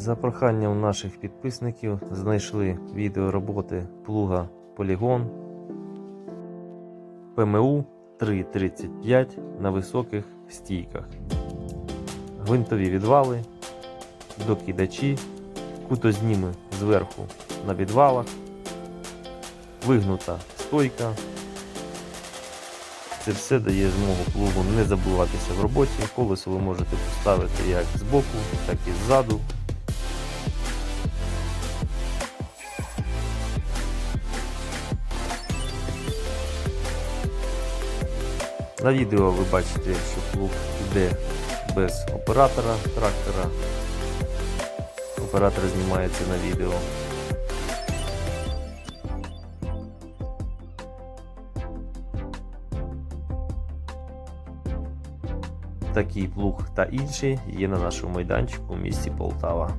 За проханням наших підписників знайшли відео роботи плуга Полігон ПМУ 335 на високих стійках. Гвинтові відвали, докидачі, кутозніми зверху на відвалах, вигнута стойка. Це все дає змогу плугу не забуватися в роботі. Колесо ви можете поставити як збоку, так і ззаду. На відео ви бачите, що плуг йде без оператора трактора. Оператор знімається на відео. Такий плуг та інші є на нашому майданчику у місті Полтава.